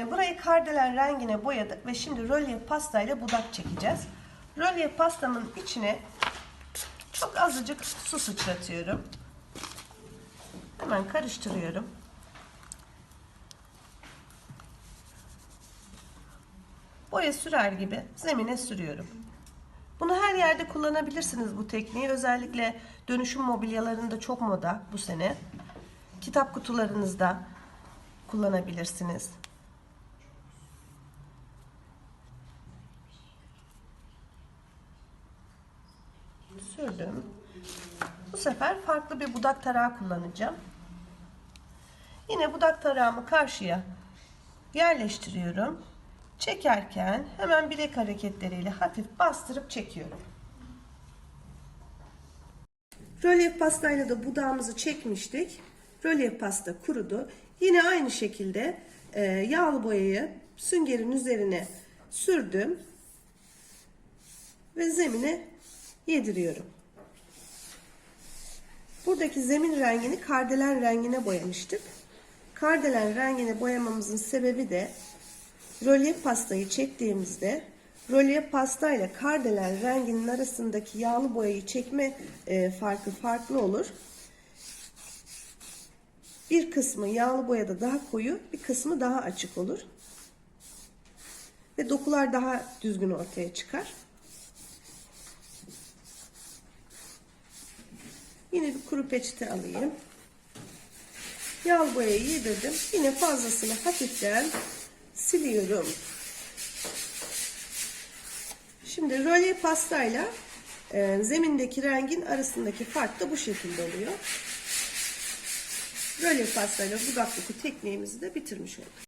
e, burayı kardelen rengine boyadık ve şimdi rölyef pastayla budak çekeceğiz. Rölyef pastamın içine çok azıcık su sıçratıyorum. Hemen karıştırıyorum. Boya sürer gibi zemine sürüyorum. Bunu her yerde kullanabilirsiniz bu tekniği. Özellikle dönüşüm mobilyalarında çok moda bu sene. Kitap kutularınızda kullanabilirsiniz. Sürdüm. Bu sefer farklı bir budak tarağı kullanacağım. Yine budak tarağımı karşıya yerleştiriyorum. Çekerken hemen bilek hareketleriyle hafif bastırıp çekiyorum. Rölyef pastayla da budağımızı çekmiştik. Rölyef pasta kurudu. Yine aynı şekilde e, yağlı boyayı süngerin üzerine sürdüm ve zemine yediriyorum. Buradaki zemin rengini kardelen rengine boyamıştık. Kardelen rengine boyamamızın sebebi de rölyef pastayı çektiğimizde rölyef pasta ile kardelen renginin arasındaki yağlı boyayı çekme e, farkı farklı olur. Bir kısmı yağlı boyada daha koyu, bir kısmı daha açık olur. Ve dokular daha düzgün ortaya çıkar. Yine bir kuru peçete alayım. Yağlı boyayı yedirdim. Yine fazlasını hafiften siliyorum. Şimdi rölye pastayla e, zemindeki rengin arasındaki fark da bu şekilde oluyor. Rölye pastayla dudak doku tekniğimizi de bitirmiş olduk.